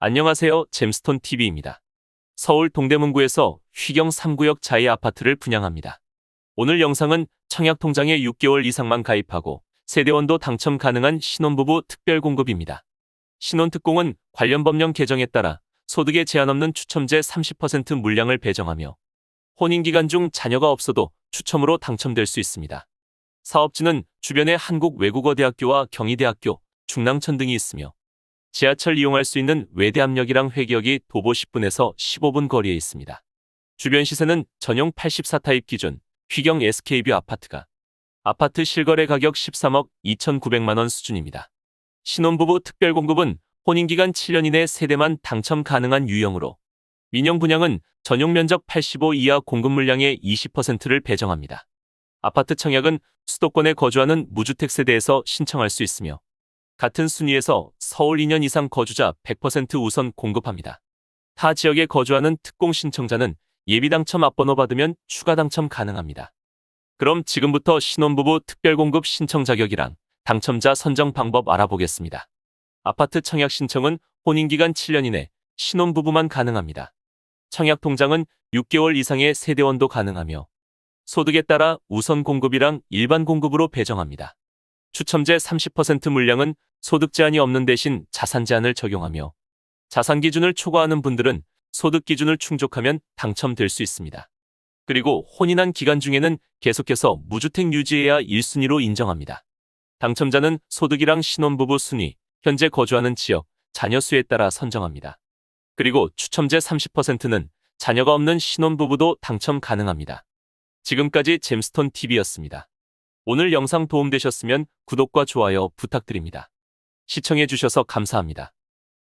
안녕하세요. 잼스톤 TV입니다. 서울 동대문구에서 휘경 3구역 자이 아파트를 분양합니다. 오늘 영상은 청약 통장에 6개월 이상만 가입하고 세대원도 당첨 가능한 신혼부부 특별 공급입니다. 신혼특공은 관련 법령 개정에 따라 소득에 제한 없는 추첨제 30% 물량을 배정하며 혼인 기간 중 자녀가 없어도 추첨으로 당첨될 수 있습니다. 사업지는 주변에 한국 외국어 대학교와 경희대학교, 중랑천 등이 있으며 지하철 이용할 수 있는 외대암역이랑 회기역이 도보 10분에서 15분 거리에 있습니다. 주변 시세는 전용 84타입 기준 휘경 SK뷰 아파트가 아파트 실거래 가격 13억 2,900만 원 수준입니다. 신혼부부 특별 공급은 혼인기간 7년 이내 세대만 당첨 가능한 유형으로 민영 분양은 전용 면적 85 이하 공급 물량의 20%를 배정합니다. 아파트 청약은 수도권에 거주하는 무주택 세대에서 신청할 수 있으며 같은 순위에서 서울 2년 이상 거주자 100% 우선 공급합니다. 타 지역에 거주하는 특공 신청자는 예비 당첨 앞번호 받으면 추가 당첨 가능합니다. 그럼 지금부터 신혼부부 특별공급 신청 자격이랑 당첨자 선정 방법 알아보겠습니다. 아파트 청약 신청은 혼인기간 7년 이내 신혼부부만 가능합니다. 청약 통장은 6개월 이상의 세대원도 가능하며 소득에 따라 우선 공급이랑 일반 공급으로 배정합니다. 추첨제 30% 물량은 소득 제한이 없는 대신 자산 제한을 적용하며 자산 기준을 초과하는 분들은 소득 기준을 충족하면 당첨될 수 있습니다. 그리고 혼인한 기간 중에는 계속해서 무주택 유지해야 1순위로 인정합니다. 당첨자는 소득이랑 신혼부부 순위, 현재 거주하는 지역, 자녀 수에 따라 선정합니다. 그리고 추첨제 30%는 자녀가 없는 신혼부부도 당첨 가능합니다. 지금까지 잼스톤 TV였습니다. 오늘 영상 도움되셨으면 구독과 좋아요 부탁드립니다. 시청해주셔서 감사합니다.